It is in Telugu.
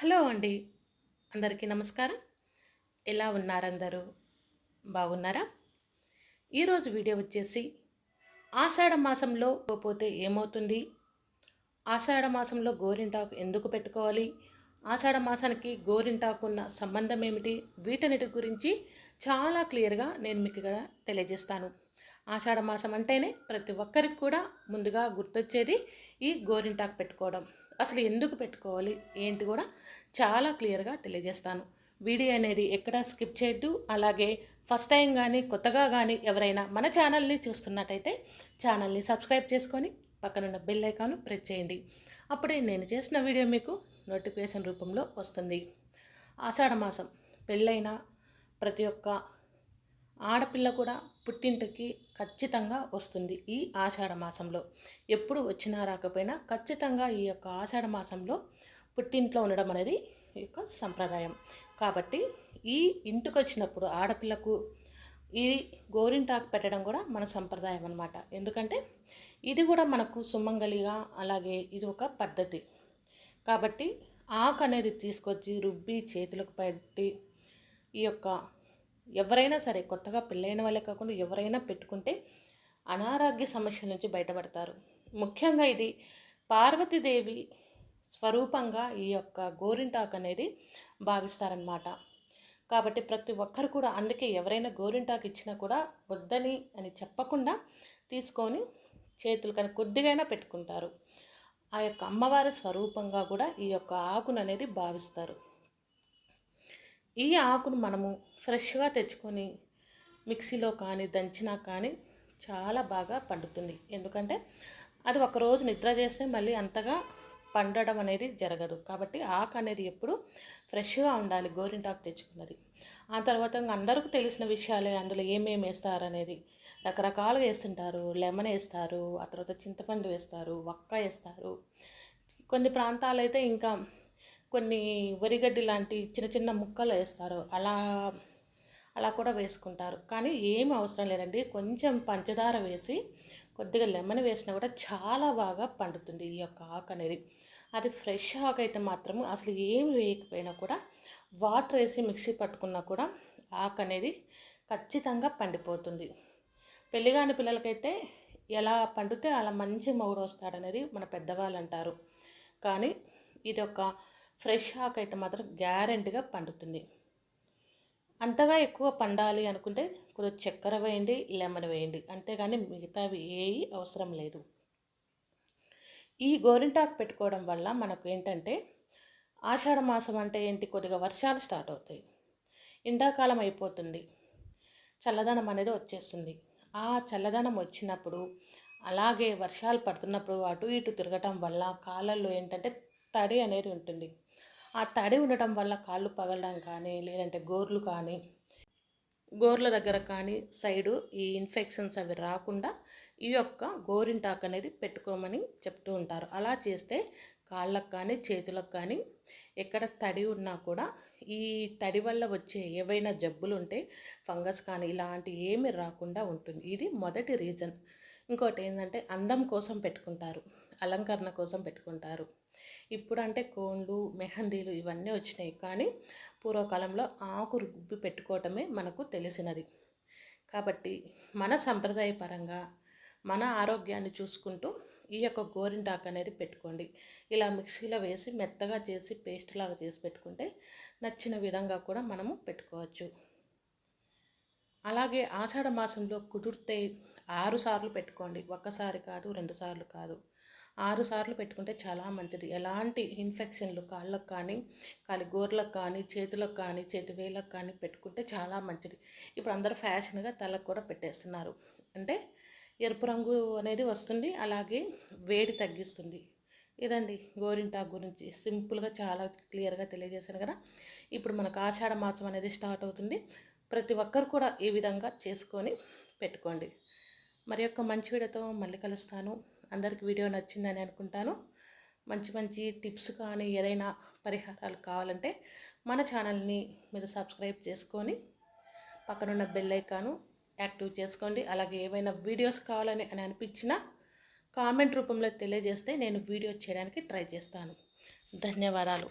హలో అండి. అందరికీ నమస్కారం. ఎలా ఉన్నారందరూ? బాగున్నారా? ఈరోజు వీడియో వచ్చేసి ఆషాఢ మాసంలో పోతే ఏమవుతుంది? ఆషాఢ మాసంలో గోరింటాకు ఎందుకు పెట్టుకోవాలి? ఆషాఢ మాసానికి గోరింటాకు ఉన్న సంబంధం ఏమిటి? వీటన్నిటి గురించి చాలా క్లియర్గా నేను మీకు ఇక్కడ తెలియజేస్తాను. మాసం అంటేనే ప్రతి ఒక్కరికి కూడా ముందుగా గుర్తొచ్చేది ఈ గోరింటాకు పెట్టుకోవడం. అసలు ఎందుకు పెట్టుకోవాలి? ఏంటి కూడా చాలా క్లియర్గా తెలియజేస్తాను. వీడియో అనేది ఎక్కడ స్కిప్ చేయొద్దు. అలాగే ఫస్ట్ టైం కానీ కొత్తగా కానీ ఎవరైనా మన ఛానల్ని చూస్తున్నట్టయితే ఛానల్ని సబ్స్క్రైబ్ చేసుకొని పక్కనున్న బెల్ ఐకాన్ ప్రెస్ చేయండి. అప్పుడే నేను చేసిన వీడియో మీకు నోటిఫికేషన్ రూపంలో వస్తుంది. ఆషాఢ మాసం పెళ్ళైన ప్రతి ఒక్క ఆడపిల్ల కూడా పుట్టింటికి ఖచ్చితంగా వస్తుంది ఈ ఆషాఢ మాసంలో. ఎప్పుడు వచ్చినా రాకపోయినా ఖచ్చితంగా ఈ యొక్క ఆషాఢ మాసంలో పుట్టింట్లో ఉండడం అనేది ఈ యొక్క సంప్రదాయం. కాబట్టి ఈ ఇంటికి వచ్చినప్పుడు ఆడపిల్లకు ఈ గోరింటాకు పెట్టడం కూడా మన సంప్రదాయం అనమాట ఎందుకంటే ఇది కూడా మనకు సుమంగలిగా అలాగే ఇది ఒక పద్ధతి. కాబట్టి ఆకు అనేది తీసుకొచ్చి రుబ్బి చేతులకు పెట్టి ఈ యొక్క ఎవరైనా సరే కొత్తగా పెళ్ళైన వాళ్ళే కాకుండా ఎవరైనా పెట్టుకుంటే అనారోగ్య సమస్యల నుంచి బయటపడతారు. ముఖ్యంగా ఇది పార్వతీదేవి స్వరూపంగా ఈ యొక్క గోరింటాకు అనేది భావిస్తారనమాట కాబట్టి ప్రతి ఒక్కరు కూడా అందుకే ఎవరైనా గోరింటాకు ఇచ్చినా కూడా వద్దని అని చెప్పకుండా తీసుకొని చేతులు కానీ కొద్దిగైనా పెట్టుకుంటారు. ఆ యొక్క అమ్మవారి స్వరూపంగా కూడా ఈ యొక్క ఆకును అనేది భావిస్తారు. ఈ ఆకును మనము ఫ్రెష్గా తెచ్చుకొని మిక్సీలో కానీ దంచినా కానీ చాలా బాగా పండుతుంది. ఎందుకంటే అది ఒకరోజు నిద్ర చేస్తే మళ్ళీ అంతగా పండడం అనేది జరగదు. కాబట్టి ఆకు అనేది ఎప్పుడు ఫ్రెష్గా ఉండాలి గోరింటాకు తెచ్చుకున్నది. ఆ తర్వాత అందరికీ తెలిసిన విషయాలే అందులో ఏమేమి వేస్తారు అనేది. రకరకాలుగా వేస్తుంటారు. లెమన్ వేస్తారు ఆ తర్వాత చింతపండు వేస్తారు వక్క వేస్తారు. కొన్ని ప్రాంతాలు అయితే ఇంకా కొన్ని వరిగడ్డి లాంటి చిన్న చిన్న ముక్కలు వేస్తారు. అలా అలా కూడా వేసుకుంటారు. కానీ ఏమి అవసరం లేదండి. కొంచెం పంచదార వేసి కొద్దిగా లెమన్ వేసినా కూడా చాలా బాగా పండుతుంది ఈ యొక్క ఆకు అనేది. అది ఫ్రెష్ ఆకు అయితే మాత్రం అసలు ఏమి వేయకపోయినా కూడా వాటర్ వేసి మిక్సీ పట్టుకున్నా కూడా ఆకు అనేది ఖచ్చితంగా పండిపోతుంది. పెళ్ళిగాని పిల్లలకైతే ఎలా పండితే అలా మంచి మొగుడు వస్తాడనేది మన పెద్దవాళ్ళు అంటారు. కానీ ఇది ఒక ఫ్రెష్ ఆకు అయితే మాత్రం గ్యారెంటీగా పండుతుంది. అంతగా ఎక్కువ పండాలి అనుకుంటే కొద్దిగా చక్కెర వేయండి లెమన్ వేయండి. అంతేగాని మిగతావి ఏవి అవసరం లేదు. ఈ గోరింటాకు పెట్టుకోవడం వల్ల మనకు ఏంటంటే ఆషాఢ మాసం అంటే ఏంటి? కొద్దిగా వర్షాలు స్టార్ట్ అవుతాయి. ఎండాకాలం అయిపోతుంది. చల్లదనం అనేది వచ్చేస్తుంది. ఆ చల్లదనం వచ్చినప్పుడు అలాగే వర్షాలు పడుతున్నప్పుడు అటు ఇటు తిరగటం వల్ల కాళ్ళల్లో ఏంటంటే తడి అనేది ఉంటుంది. ఆ తడి ఉండటం వల్ల కాళ్ళు పగలడం కానీ లేదంటే గోర్లు కానీ గోర్ల దగ్గర కానీ సైడు ఈ ఇన్ఫెక్షన్స్ అవి రాకుండా ఈ యొక్క గోరింటాకు అనేది పెట్టుకోమని చెప్తూ ఉంటారు. అలా చేస్తే కాళ్ళకు కానీ చేతులకు కానీ ఎక్కడ తడి ఉన్నా కూడా ఈ తడి వల్ల వచ్చే ఏవైనా జబ్బులు ఉంటే ఫంగస్ కానీ ఇలాంటి ఏమి రాకుండా ఉంటుంది. ఇది మొదటి రీజన్. ఇంకోటి ఏంటంటే అందం కోసం పెట్టుకుంటారు అలంకరణ కోసం పెట్టుకుంటారు. ఇప్పుడు అంటే కోన్లు మెహందీలు ఇవన్నీ వచ్చినాయి. కానీ పూర్వకాలంలో ఆకు రుబ్బి పెట్టుకోవటమే మనకు తెలిసినది. కాబట్టి మన సంప్రదాయపరంగా మన ఆరోగ్యాన్ని చూసుకుంటూ ఈ యొక్క గోరింటాకు అనేది పెట్టుకోండి. ఇలా మిక్సీలో వేసి మెత్తగా చేసి పేస్ట్ లాగా చేసి పెట్టుకుంటే నచ్చిన విధంగా కూడా మనము పెట్టుకోవచ్చు. అలాగే ఆషాఢ మాసంలో కుదిరితే ఆరు సార్లు పెట్టుకోండి. ఒక్కసారి కాదు రెండు సార్లు కాదు. ఆరు సార్లు పెట్టుకుంటే చాలా మంచిది. ఎలాంటి ఇన్ఫెక్షన్లు కాళ్ళకు కానీ కాలి గోర్లకు కానీ చేతులకు కానీ చేతి వేలకు కానీ పెట్టుకుంటే చాలా మంచిది. ఇప్పుడు అందరూ ఫ్యాషన్గా తలకు కూడా పెట్టేస్తున్నారు. అంటే ఎరుపు రంగు అనేది వస్తుంది. అలాగే వేడి తగ్గిస్తుంది. ఇదండి గోరింటాకు గురించి. సింపుల్గా చాలా క్లియర్గా తెలియజేశాను కదా. ఇప్పుడు మనకు ఆషాఢ మాసం అనేది స్టార్ట్ అవుతుంది. ప్రతి ఒక్కరు కూడా ఈ విధంగా చేసుకొని పెట్టుకోండి. మరి యొక్క మంచి వీడియోతో మళ్ళీ కలుస్తాను. అందరికి వీడియో నచ్చిందని అనుకుంటాను. మంచి మంచి టిప్స్ కానీ ఏదైనా పరిహారాలు కావాలంటే మన ఛానల్ని మీరు సబ్స్క్రైబ్ చేసుకొని పక్కనున్న బెల్ ఐకాను యాక్టివ్ చేసుకోండి. అలాగే ఏమైనా వీడియోస్ కావాలని అని అనిపించినా కామెంట్ రూపంలో తెలియజేస్తే నేను వీడియో చేయడానికి ట్రై చేస్తాను. ధన్యవాదాలు.